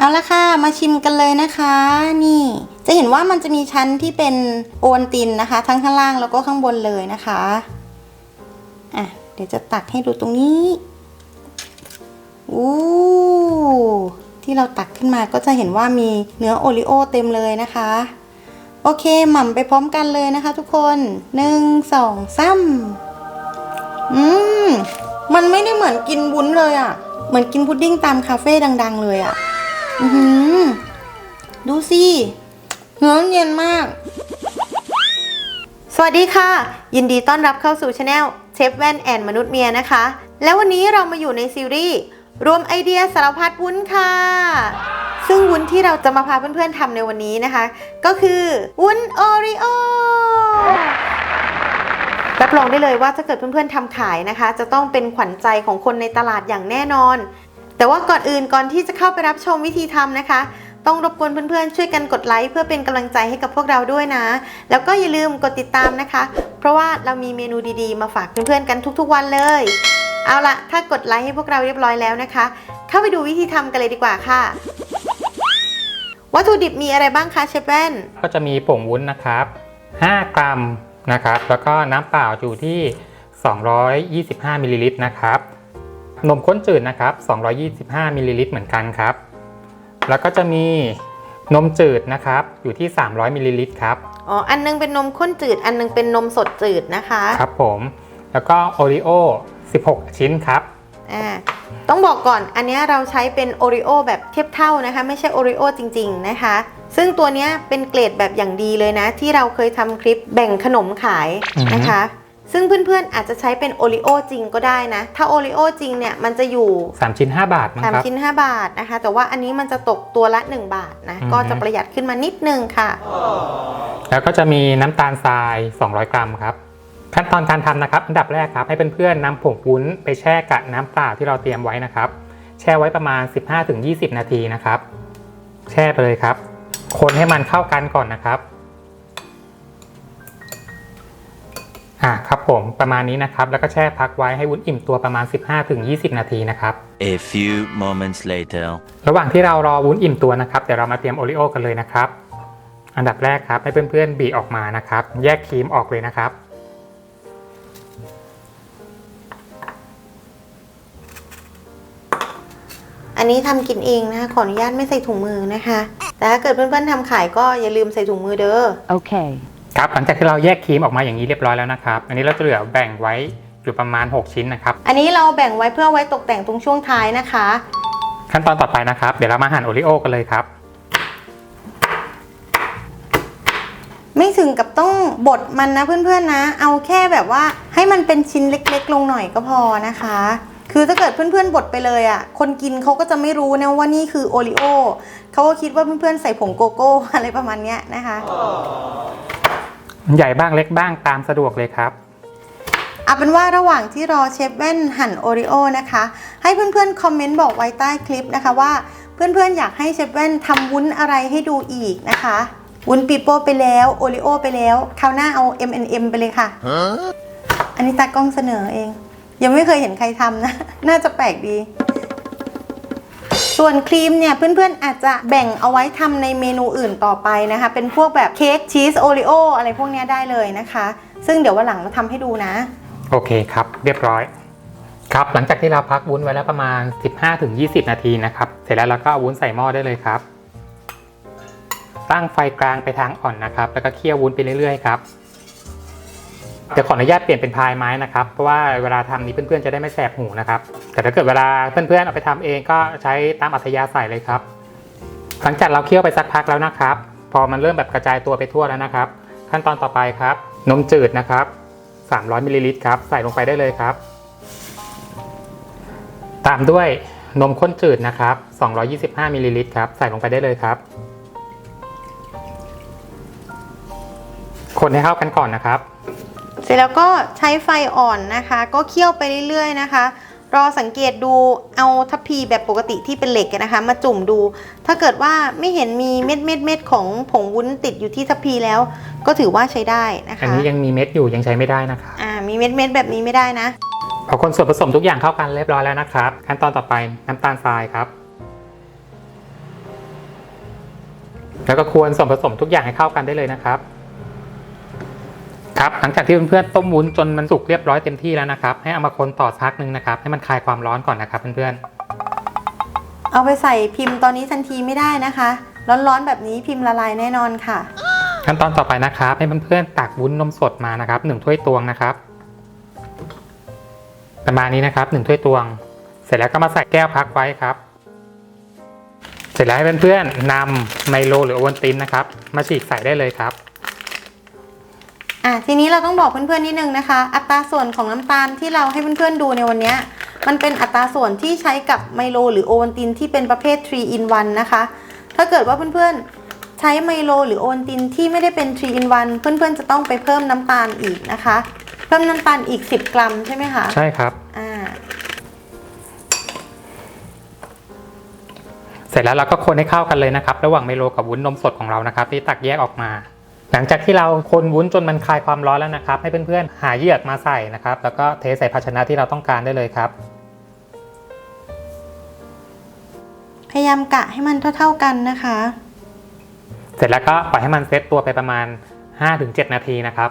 เอาละค่ะ มาชิมกันเลยนะคะ นี่ จะเห็นว่ามันจะมีชั้นที่เป็นโอวัลตินนะคะ ทั้งข้างล่างแล้วก็ข้างบนเลยนะคะอะเดี๋ยวจะตักให้ดูตรงนี้อู้ที่เราตักขึ้นมาก็จะเห็นว่ามีเนื้อโอริโอเต็มเลยนะคะ โอเคหม่ำไปพร้อมกันเลยนะคะ ทุกคนหนึ่งสองสามอืมมันไม่ได้เหมือนกินวุ้นเลยอะ่ะ เหมือนกินพุดดิ้งตามคาเฟ่ดัง ๆ เลยอะ่ะ อือหือ ดูสิเนื้อเย็นมาก สวัสดีค่ะ ยินดีต้อนรับเข้าสู่ช anel เชฟแว่นแอนมนุษย์เมียนะคะ แล้ววันนี้เรามาอยู่ในซีรีส์รวมไอเดียสารพัดวุ้นค่ะ ซึ่งวุ้นที่เราจะมาพาเพื่อนๆทำในวันนี้นะคะ ก็คือวุ้นโอริโอรับรองได้เลยว่าถ้าเกิดเพื่อนๆทำขายนะคะ จะต้องเป็นขวัญใจของคนในตลาดอย่างแน่นอน แต่ว่าก่อนอื่นก่อนที่จะเข้าไปรับชมวิธีทำนะคะ ต้องรบกวนเพื่อนๆ ช่วยกันกดไลค์เพื่อเป็นกำลังใจให้กับพวกเราด้วยนะ แล้วก็อย่าลืมกดติดตามนะคะ เพราะว่าเรามีเมนูดีๆ มาฝากเพื่อนๆกันทุกๆวันเลย เอาละถ้ากดไลค์ให้พวกเราเรียบร้อยแล้วนะคะ เข้าไปดูวิธีทำกันเลยดีกว่าค่ะวัตถุดิบมีอะไรบ้างคะเชฟแว่นก็จะมีผงวุ้นนะครับ 5 กรัมนะครับ แล้วก็น้ำเปล่าอยู่ที่ 225มิลลิลิตรนะครับ นมข้นจืดนะครับ 225มิลลิลิตรเหมือนกันครับ แล้วก็จะมีนมจืดนะครับ อยู่ที่ 300มิลลิลิตรครับ อ๋อ อันนึงเป็นนมข้นจืด อันนึงเป็นนมสดจืดนะคะ ครับผม แล้วก็โอริโอ 16 ชิ้นครับ อ่า ต้องบอกก่อน อันเนี้ยเราใช้เป็นโอริโอแบบเทียบเท่านะคะ ไม่ใช่โอริโอจริง ๆ นะคะ ซึ่งตัวเนี้ยเป็นเกรดแบบอย่างดีเลยนะ ที่เราเคยทำคลิปแบ่งขนมขายนะคะ ซึ่งเพื่อนๆอาจจะใช้เป็นโอริโอจริงก็ได้นะ ถ้าโอริโอจริงเนี่ยมันจะอยู่ 3 ชิ้น 5 บาทมั้งสามครับชิ้น 5 บาทนะคะ แต่ว่าอันนี้มันจะตกตัวละ 1 บาทนะอือฮึก็จะประหยัดขึ้นมานิดนึงค่ะ แล้วก็จะมีน้ำตาลทราย 200 กรัมครับ ขั้นตอนการทำนะครับ อันดับแรกครับ ให้เพื่อนๆนำผงวุ้นไปแช่กับน้ำเปล่าที่เราเตรียมไว้นะครับ แช่ไว้ประมาณ 15-20 นาทีนะครับ แช่ไปเลยครับ คนให้มันเข้ากันก่อนนะครับ ผมประมาณนี้นะครับ แล้วก็แช่พักไว้ให้วุ้นอิ่มตัวประมาณ 15-20 นาทีนะครับ A few moments later. ระหว่างที่เรารอวุ้นอิ่มตัวนะครับเดี๋ยวเรามาเตรียมโอริโอกันเลยนะครับ อันดับแรกครับให้เพื่อนๆบีออกมานะครับ แยกครีมออกเลยนะครับอันนี้ทำกินเองนะคะขออนุญาตไม่ใส่ถุงมือนะคะ แต่ถ้าเกิดเพื่อนๆทำขายก็อย่าลืมใส่ถุงมือเด้อ Okay. ค รับหลังจากที่เราแยกครีมออกมาอย่างนี้เรียบร้อยแล้วนะครับ อันนี้เราจะเหลือแบ่งไว้อยู่ประมาณ 6 ชิ้นนะครับ อันนี้เราแบ่งไว้เพื่อไว้ตกแต่งตรงช่วงท้ายนะคะ ขั้นตอนต่อไปนะครับ เดี๋ยวเรามาหั่นโอริโอกันเลยครับ ไม่ถึงกับต้องบดมันนะเพื่อนๆนะ เอาแค่แบบว่าให้มันเป็นชิ้นเล็กๆ ลงหน่อยก็พอนะคะ คือถ้าเกิดเพื่อนๆบดไปเลยอะ่ะ คนกินเขาก็จะไม่รู้นะว่านี่คือโอริโอเขาก็คิดว่าเพื่อนๆใส่ผงโกโก้อะไรประมาณเนี้ยนะคะ ใหญ่บ้างเล็กบ้างตามสะดวกเลยครับ เอาเป็นว่าระหว่างที่รอเชฟแว่นหั่นโอริโอนะคะ ให้เพื่อนๆคอมเมนต์บอกไว้ใต้คลิปนะคะว่าเพื่อนๆอยากให้เชฟแว่นทำวุ้นอะไรให้ดูอีกนะคะวุ้นปีโป้ไปแล้วโอริโอไปแล้วคราวหน้าเอา M&M ไปเลยค่ะ อันนี้ตากล้องเสนอเอง ยังไม่เคยเห็นใครทำนะ น่าจะแปลกดี ส่วนครีมเนี่ยเพื่อนๆอาจจะแบ่งเอาไว้ทำในเมนูอื่นต่อไปนะคะ เป็นพวกแบบเค้กชีสโอริโออะไรพวกนี้ได้เลยนะคะ ซึ่งเดี๋ยววันหลังเราทำให้ดูนะ โอเคครับ เรียบร้อยครับหลังจากที่เราพักวุ้นไว้แล้วประมาณ 15-20 นาทีนะครับ เสร็จแล้วเราก็เอาวุ้นใส่หม้อได้เลยครับ ตั้งไฟกลางไปทางอ่อนนะครับ แล้วก็เคี่ยววุ้นไปเรื่อยๆครับ เดี๋ยวขออนุญาตเปลี่ยนเป็นพายไม้นะครับ เพราะว่าเวลาทำนี้เพื่อนๆจะได้ไม่แสบหูนะครับ แต่ถ้าเกิดเวลาเพื่อนๆเอาไปทำเองก็ใช้ตามอัธยาศัยเลยครับ หลังจากเราเคี่ยวไปสักพักแล้วนะครับ พอมันเริ่มแบบกระจายตัวไปทั่วแล้วนะครับ ขั้นตอนต่อไปครับ นมจืดนะครับ 300มิลลิลิตรครับ ใส่ลงไปได้เลยครับ ตามด้วยนมข้นจืดนะครับ 225มิลลิลิตรครับ ใส่ลงไปได้เลยครับ คนให้เข้ากันก่อนนะครับ ร็จแล้วก็ใช้ไฟอ่อนนะคะ ก็เคี่ยวไปเรื่อยๆนะคะ รอสังเกตดูเอาทัพพีแบบปกติที่เป็นเหล็กอะนะคะ มาจุ่มดู ถ้าเกิดว่าไม่เห็นมีเม็ดเม็ดเม็ดๆของผงวุ้นติดอยู่ที่ทัพพีแล้ว ก็ถือว่าใช้ได้นะอันคะนี้ยังมีเม็ดอยู่ยังใช้ไม่ได้นะครับอ่ามีเม็ดเม็ดๆแบบนี้ไม่ได้นะพอคนส่วนผสมทุกอย่างเข้ากันเรียบร้อยแล้วนะครับ ขั้นตอนต่อไปน้ำตาลทรายครับ แล้วก็ควรส่วนผสมทุกอย่างให้เข้ากันได้เลยนะครับ ครับหลังจากที่เพื่อนๆต้มวุ้นจนมันสุกเรียบร้อยเต็มที่แล้วนะครับ ให้เอามาคนต่อสักพักหนึ่งนะครับ ให้มันคลายความร้อนก่อนนะครับเพื่อนเอาไปใส่พิมพ์ตอนนี้ทันทีไม่ได้นะคะ ร้อนๆแบบนี้พิมพ์ละลายแน่นอนค่ะๆขั้นตอนต่อไปนะครับ ให้เพื่อนๆตักวุ้นนมสดมานะครับหนึ่งถ้วยตวงนะครับประมาณนี้นะครับหนึ่งถ้วยตวง เสร็จแล้วก็มาใส่แก้วพักไว้ครับ เสร็จแล้วให้เพื่อนๆนำไมโลหรือโอวัลตินนะครับ มาฉีกใส่ได้เลยครับ อะทีนี้เราต้องบอกเพื่อนๆนิดนึงนะคะ อัตราส่วนของน้ำตาลที่เราให้เพื่อนๆดูในวันเนี้ยมันเป็นอัตราส่วนที่ใช้กับไมโลหรือโอวัลตินที่เป็นประเภท3 in 1นะคะ ถ้าเกิดว่าเพื่อนๆใช้ไมโลหรือโอวัลตินที่ไม่ได้เป็น3 in 1เพื่อนๆจะต้องไปเพิ่มน้ำตาลอีกนะคะ เพิ่มน้ำตาลอีก 10 กรัมใช่ไหมคะใช่ครับอ่าเสร็จแล้วเราก็คนให้เข้ากันเลยนะครับ ระหว่างไมโลกับวุ้นนมสดของเรานะครับ ที่ตักแยกออกมา หลังจากที่เราคนวุ้นจนมันคลายความร้อนแล้วนะครับ ให้เพื่อนๆหาเหยือกมาใส่นะครับ แล้วก็เทใส่ภาชนะที่เราต้องการได้เลยครับ พยายามกะให้มันเท่าๆกันนะคะ เสร็จแล้วก็ปล่อยให้มันเซตตัวไปประมาณ 5-7 นาทีนะครับ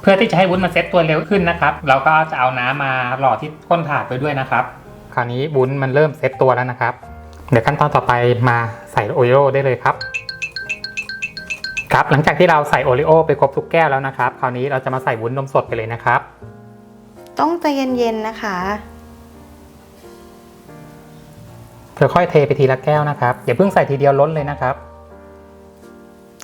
เพื่อที่จะให้วุ้นมันเซตตัวเร็วขึ้นนะครับ เราก็จะเอาน้ำมาหล่อที่ก้นถาดไปด้วยนะครับ คราวนี้วุ้นมันเริ่มเซตตัวแล้วนะครับ เดี๋ยวขั้นตอนต่อไปมาใส่โอริโอได้เลยครับ ครับหลังจากที่เราใส่โอริโอไปครบทุกแก้วแล้วนะครับ คราวนี้เราจะมาใส่วุ้นนมสดไปเลยนะครับ ต้องใจเย็นๆนะคะค่อยๆเทไปทีละแก้วนะครับอย่าเพิ่งใส่ทีเดียวล้นเลยนะครับ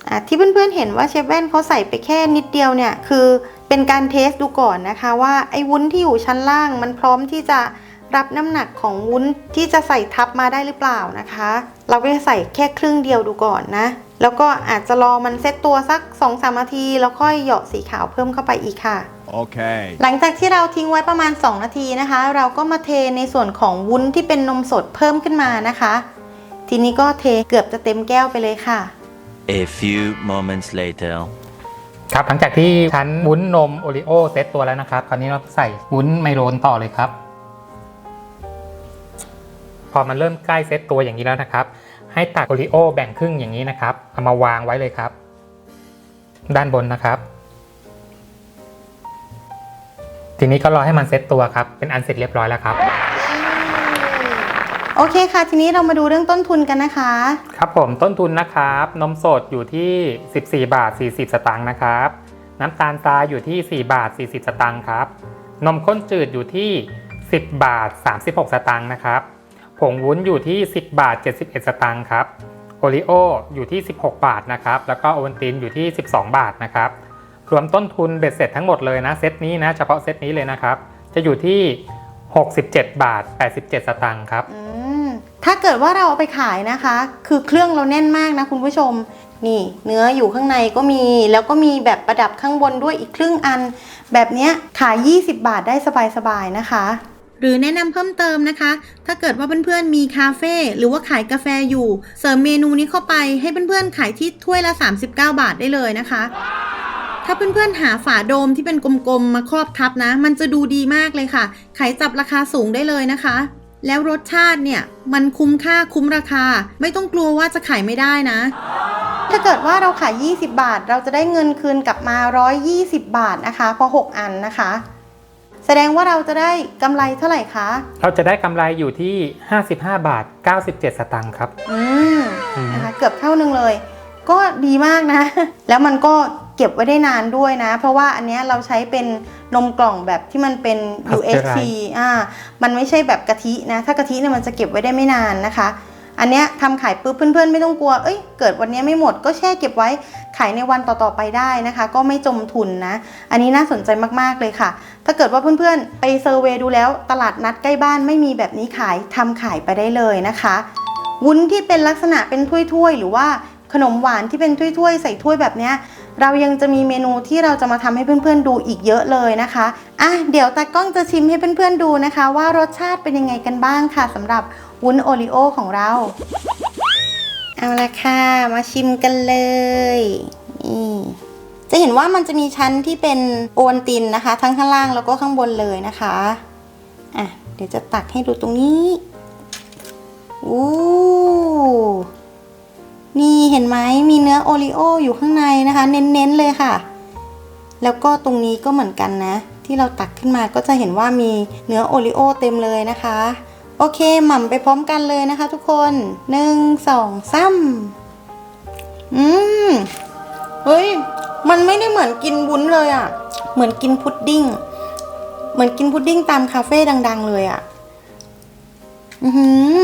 อะที่เพื่อนๆเห็นว่าเชฟแว่นเขาใส่ไปแค่นิดเดียวเนี่ยคือเป็นการเทสดูก่อนนะคะ ว่าไอ้วุ้นที่อยู่ชั้นล่างมันพร้อมที่จะรับน้ำหนักของวุ้นที่จะใส่ทับมาได้หรือเปล่านะคะ เราก็จะใส่แค่ครึ่งเดียวดูก่อนนะ แล้วก็อาจจะรอมันเซตตัวสัก 2-3นาที แล้วค่อยเหยาะสีขาวเพิ่มเข้าไปอีกค่ะ Okay. หลังจากที่เราทิ้งไว้ประมาณ 2 นาทีนะคะ เราก็มาเทในส่วนของวุ้นที่เป็นนมสดเพิ่มขึ้นมานะคะ ทีนี้ก็เทเกือบจะเต็มแก้วไปเลยค่ะ A few moments later. ครับหลังจากที่ชั้นวุ้นนมโอริโอเซตตัวแล้วนะครับ คราวนี้เราใส่วุ้นไมโลนต่อเลยครับ พอมันเริ่มใกล้เซตตัวอย่างนี้แล้วนะครับ ให้ตักโอริโอแบ่งครึ่งอย่างนี้นะครับ เอามาวางไว้เลยครับ ด้านบนนะครับ ทีนี้ก็รอให้มันเซตตัวครับ เป็นอันเสร็จเรียบร้อยแล้วครับ โอเคค่ะ ทีนี้เรามาดูเรื่องต้นทุนกันนะคะ ครับผมต้นทุนนะครับ นมสดอยู่ที่ 14 บาท 40 สตางค์นะครับ น้ำตาลทรายอยู่ที่ 4 บาท 40 สตางค์ครับ นมข้นจืดอยู่ที่ 10 บาท 36 สตางค์นะครับ ผงวุ้นอยู่ที่ 10 บาท 71 สตางค์ครับโอริโออยู่ที่ 16 บาทนะครับ แล้วก็โอวัลตินอยู่ที่ 12 บาทนะครับ รวมต้นทุนเบ็ดเสร็จทั้งหมดเลยนะเซตนี้นะเฉพาะเซตนี้เลยนะครับ จะอยู่ที่ 67 บาท 87 สตางค์ครับ ถ้าเกิดว่าเราเอาไปขายนะคะ คือเครื่องเราแน่นมากนะคุณผู้ชม นี่เนื้ออยู่ข้างในก็มี แล้วก็มีแบบประดับข้างบนด้วยอีกครึ่งอัน แบบเนี้ยขาย 20 บาทได้สบายๆนะคะ หรือแนะนำเพิ่มเติมนะคะ ถ้าเกิดว่าเพื่อนๆมีคาเฟ่หรือว่าขายกาแฟอยู่ เสริมเมนูนี้เข้าไปให้เพื่อนๆขายที่ถ้วยละ 39 บาทได้เลยนะคะ ถ้าเพื่อนๆหาฝาโดมที่เป็นกลมๆมาครอบทับนะ มันจะดูดีมากเลยค่ะ ขายจับราคาสูงได้เลยนะคะแล้วรสชาติเนี่ย มันคุ้มค่าคุ้มราคา ไม่ต้องกลัวว่าจะขายไม่ได้นะ ถ้าเกิดว่าเราขาย 20 บาท เราจะได้เงินคืนกลับมา 120 บาทนะคะพอ 6 อันนะคะ แสดงว่าเราจะได้กำไรเท่าไหร่คะ เราจะได้กำไรอยู่ที่ 55 บาท 97 สตางค์ครับอืมอืมนะคะเกือบเท่านึงเลย ก็ดีมากนะ แล้วมันก็เก็บไว้ได้นานด้วยนะ เพราะว่าอันเนี้ยเราใช้เป็นนมกล่องแบบที่มันเป็น UHT อ่า มันไม่ใช่แบบกะทินะ ถ้ากะทิเนี่ยมันจะเก็บไว้ได้ไม่นานนะคะ อันเนี้ยทำขายปุ๊บเพื่อนๆ ไม่ต้องกลัว เอ้ยเกิดวันนี้ไม่หมดก็แช่เก็บไว้ขายในวันต่อๆไปได้นะคะ ก็ไม่จมทุนนะ อันนี้น่าสนใจมากๆเลยค่ะ ถ้าเกิดว่าเพื่อนๆ ไปเซอร์เวยดูแล้วตลาดนัดใกล้บ้านไม่มีแบบนี้ขายทำขายไปได้เลยนะคะ วุ้นที่เป็นลักษณะเป็นถ้วยๆ หรือว่าขนมหวานที่เป็นถ้วยๆ ใส่ถ้วยแบบเนี้ย เรายังจะมีเมนูที่เราจะมาทำให้เพื่อนๆดูอีกเยอะเลยนะคะอะเดี๋ยวตากล้องจะชิมให้เพื่อนๆดูนะคะ ว่ารสชาติเป็นยังไงกันบ้างค่ะสำหรับวุ้นโอริโอของเรา เอาละค่ะ มาชิมกันเลยนี่จะเห็นว่ามันจะมีชั้นที่เป็นโอวัลตินนะคะ ทั้งข้างล่างแล้วก็ข้างบนเลยนะคะอะเดี๋ยวจะตักให้ดูตรงนี้อู้ นี่เห็นไหมมีเนื้อโอริโออยู่ข้างในนะคะ เน้นๆเลยค่ะ แล้วก็ตรงนี้ก็เหมือนกันนะ ที่เราตักขึ้นมาก็จะเห็นว่ามีเนื้อโอริโอเต็มเลยนะคะ โอเคหม่ำไปพร้อมกันเลยนะคะ ทุกคนหนึ่งสองสามอืมเฮ้ยมันไม่ได้เหมือนกินวุ้นเลยอะ่ะ เหมือนกินพุดดิ้ง เหมือนกินพุดดิ้งตามคาเฟ่ดัง ๆ เลยอะ่ะ อือหือ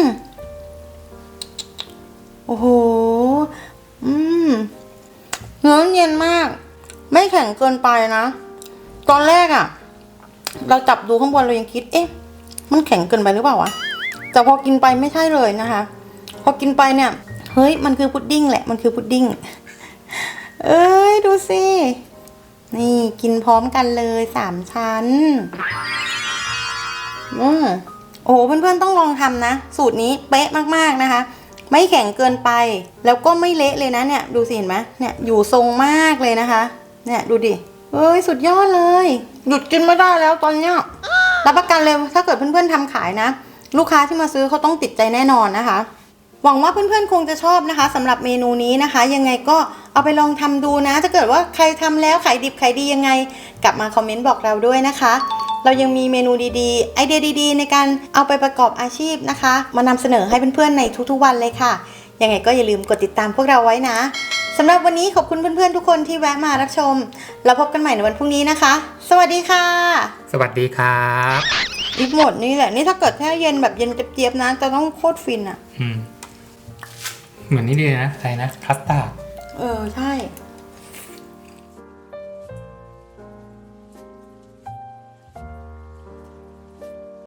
โอ้โห อืม เนื้อเย็นมาก ไม่แข็งเกินไปนะ ตอนแรกอะ่ะ เราจับดูข้างบนเรายังคิด เอ๊ะ มันแข็งเกินไปหรือเปล่าวะ แต่พอกินไปไม่ใช่เลยนะคะ พอกินไปเนี่ย เฮ้ย มันคือพุดดิ้งแหละ มันคือพุดดิ้ง เอ้ย ดูสิ นี่กินพร้อมกันเลยสามชั้น อืมโอ้โห เพื่อนๆต้องลองทำนะ สูตรนี้เป๊ะมากๆนะคะ ไม่แข็งเกินไป แล้วก็ไม่เละเลยนะเนี่ย ดูสิเห็นไหมเนี่ยอยู่ทรงมากเลยนะคะ เนี่ยดูดิเอ้ยสุดยอดเลย หยุดกินไม่ได้แล้วตอนเนี้ยรับประกันเลยถ้าเกิดเพื่อนๆทำขายนะ ลูกค้าที่มาซื้อเขาต้องติดใจแน่นอนนะคะ หวังว่าเพื่อนๆคงจะชอบนะคะสำหรับเมนูนี้นะคะ ยังไงก็เอาไปลองทำดูนะถ้าเกิดว่าใครทำแล้วขายดิบขายดียังไง กลับมาคอมเมนต์บอกเราด้วยนะคะ เรายังมีเมนูดีๆ ไอเดียดีๆ ในการเอาไปประกอบอาชีพนะคะ มานำเสนอให้เพื่อนๆในทุกๆวันเลยค่ะ ยังไงก็อย่าลืมกดติดตามพวกเราไว้นะสำหรับวันนี้ขอบคุณเพื่อนๆทุกคนที่แวะมารับชม แล้วพบกันใหม่ในวันพรุ่งนี้นะคะ สวัสดีค่ะ สวัสดีครับอีกหมดนี่แหละ นี่ถ้าเกิดแค่เย็นแบบเย็นเจี๊ยบๆนะจะต้องโคตรฟินอะอืม เหมือนนี่เลยนะอะไรนะคัสตาร์ดเออ ใช่อ